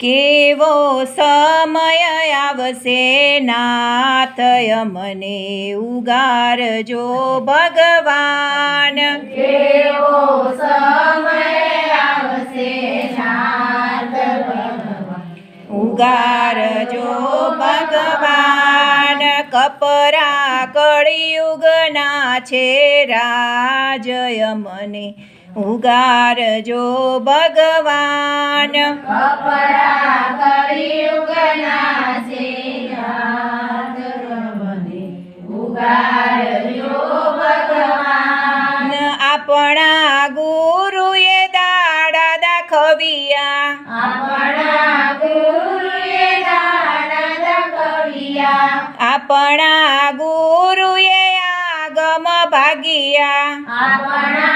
કેવો સમય આવશે નાથય મને ઉગારજો ભગવાન. કેવો સમય આવશે ઉગારજો ભગવાન. કપરા કળિયુગના છે રાજય મને ઉગારજો ભગવાન. આપણા ગુરુએ દાડા દાખવ્યા. આપણા ગુરુએ આગમ ભાગ્યા.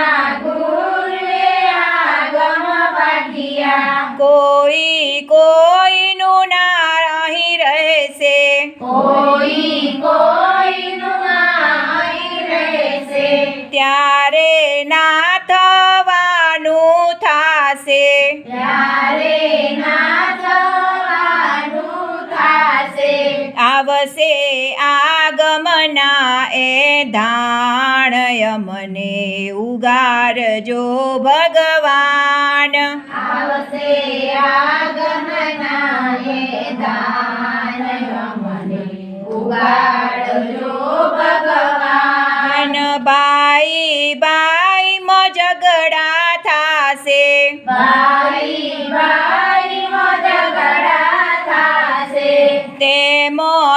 આવશે આગમના એ ધાણય મને ઉગારજો ભગવાન. આવશે આગમના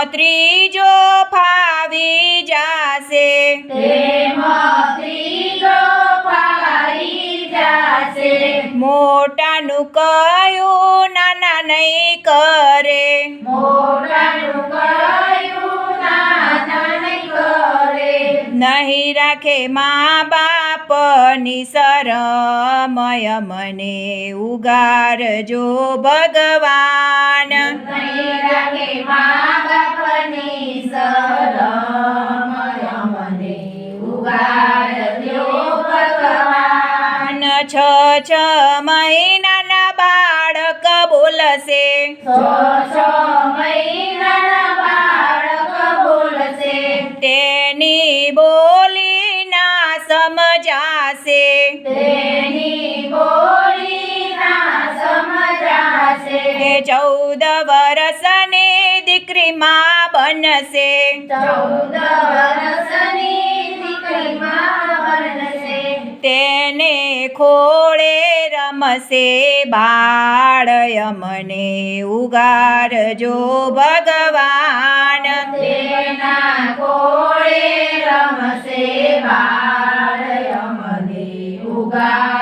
ત્રીજો ફાવી જાશે. મોટાનું કયું નાના નહીં કરે. મોટાનું નહીં રાખે મા બાપની શરમય મને ઉગારજો ભગવાન. રાખે મા બાપની શરમ મને ઉગાડજો ભગવાન. છ છ મહિનાના બાળક બોલશે. છ છ મહિનાના બાળક બોલશે. તેની બોલી ના સમજાશે. તેની બોલી ના સમજાશે. એ ચૌદ વર્ષની દીકરી માં બનશે. ચૌદ વર્ષની દીકરી માં બનશે. તેને ખોળે રમશે બાળય મને ઉગારજો ભગવાન. કોળે રમશે બાળય મને ઉગાડજો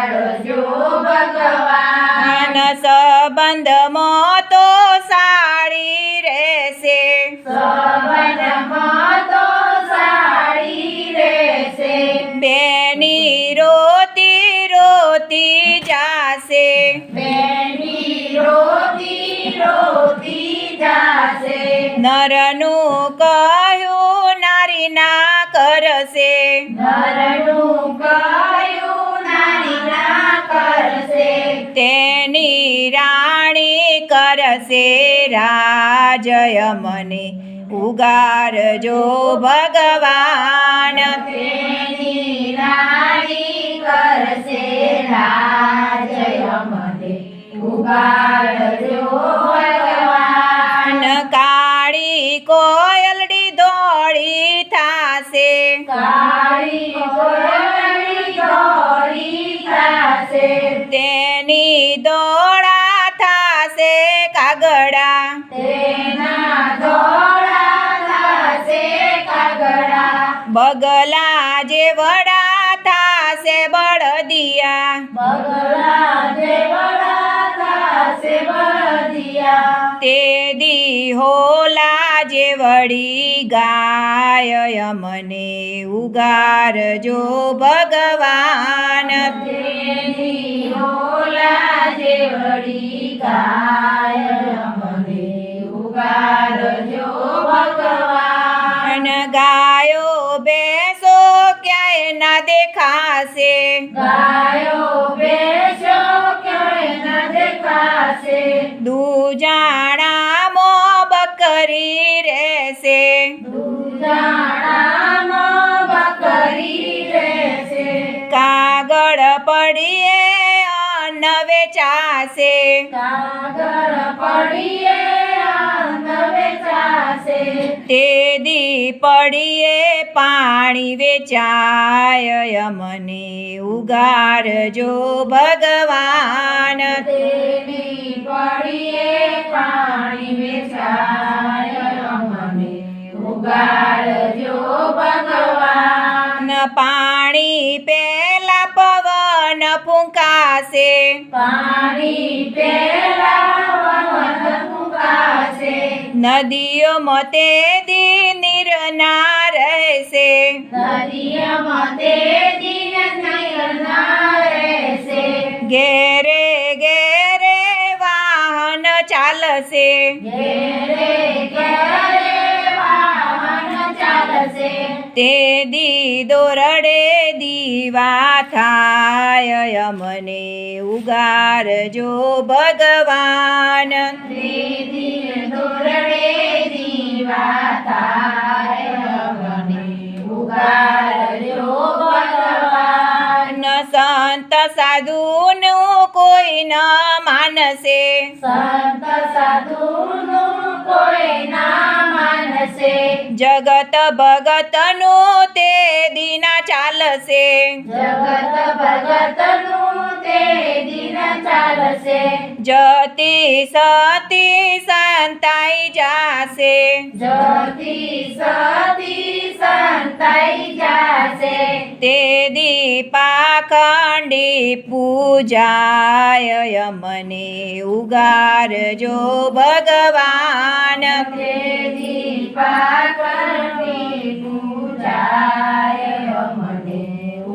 રાજય મને ઉગારજો ભગવાન. કરશે રાજય મને ઉગાડજો ભગવાન. કાળી કોયલડી દોડી થાશે. કાળી કોયલી દોડી થાશે. તેની દોડા કાગડા. તેના ધોળા થાશે કાગડા. બગલા જે વડા થાશે બળદિયા. બગલા દેવડા થાશે બળદિયા. તે દી હોલા જે વળી ગાય મને ઉગારજો ભગવાન. તેની ઓલા ગાય મને ઉગાડજો ભગવાન ગાયો બેસો ક્યાંય ના દેખાશે? ગાયો બેસો ક્યાંય ન દેખાશે? બકરી રહેશે. કાગળ પડીએ અન્ન વેચાશે. કાગળ પડીએ તે દી પડીએ પાણી વેચાય મને ઉગારજો ભગવાન. તેની પાણી પેલા પવન ફૂંકાશે. પાણી પેલા ફૂંકાશે. નદીઓ મતે દી નિરના રહેશે. નદીઓ મતે રહેશે. ઘેરે ઘેરે વાહન ચાલશે. ઘેરે ઘેરે વાહન ચાલશે તે દી દોરડે દીવા થાય મને ઉગારજો ભગવાન. દોરડે દીવા થાય મને ઉગાડજો ભગવાન. ન સંત સાધુનું કોઈ ન માનસે સંત સાધુનું કોઈ ના માનશે જગત ભગતનું તે દિના ચાલશે. જગત ભગતનું તે દિના ચાલશે. જતી સતી સંતાઈ જાશે. જતી સતી સંતાઈ જાશે. તે દી પાખંડી પૂજાય મને ઉગારજો ભગવાન. તે દીપા કરવી પૂજાય મને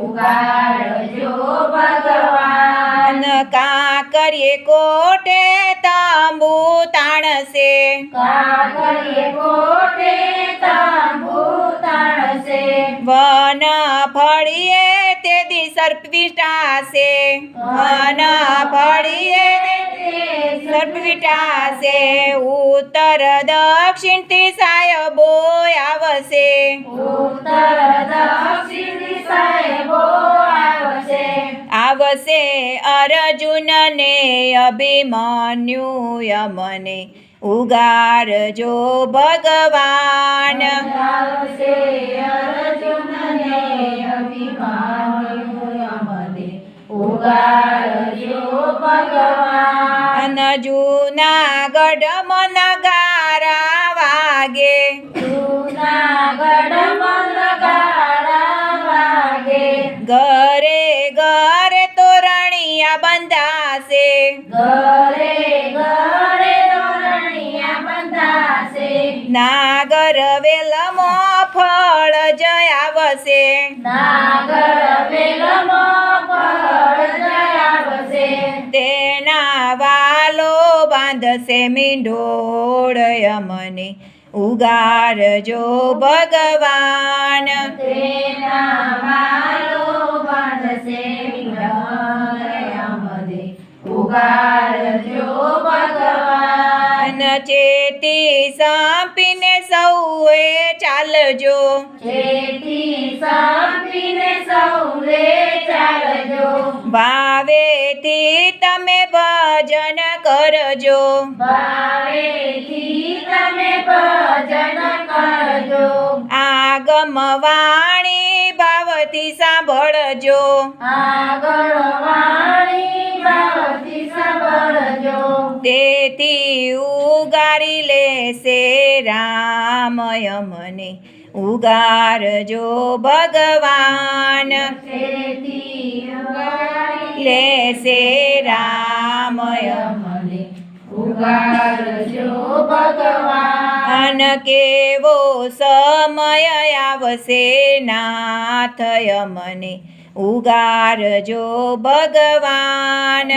ઉગાડજો ભગવાન. કાકરીએ કોટે તંબુ તાણશે? કાકરીએ કોટે તાંબુ તાણશે? વન ફળીએ તે દી સર્પ વિટાશે વન ફળીએ સર્પ વિટાશે ઉત્તર દક્ષિણથી સાયબો આવશે ઉત્તર દક્ષિણ સાહેબો આવશે. આવશે અર્જુન ને અભિમન્યુ યમને ઉગારજો ભગવાન. આવશે અર્જુનને અભિમાન્યુ યમને ભગવાન બંધાશે? ઘરે ઘરે તોરણિયા બંધાશે. નાગર વેલમો ફળ જય આવશે. નાગર વેલમો ફળ જયાવશે તેના વાલો બાંધશે મીંઢોળ મને ઉગારજો ભગવાન. તેના વાલો બાંધશે વિરમદે ભગવાન. ચેતી સંપીને સૌએ ચાલજો. ચેતી સાંભળીને સૌએ ચાલજો. ભાવેથી તમે ભજન કરજો. ભાવેથી તમે ભજન કરજો. આગમ વાણી ભાવથી સાંભળજો. આગળ વાણી તેથી ઉગારી લેશે રામય મને. ઉગારજો ભગવાન. લેશે રામય મને. ભગવાન. કેવો સમય આવશે નાથય મને. ઉગારજો ભગવાન.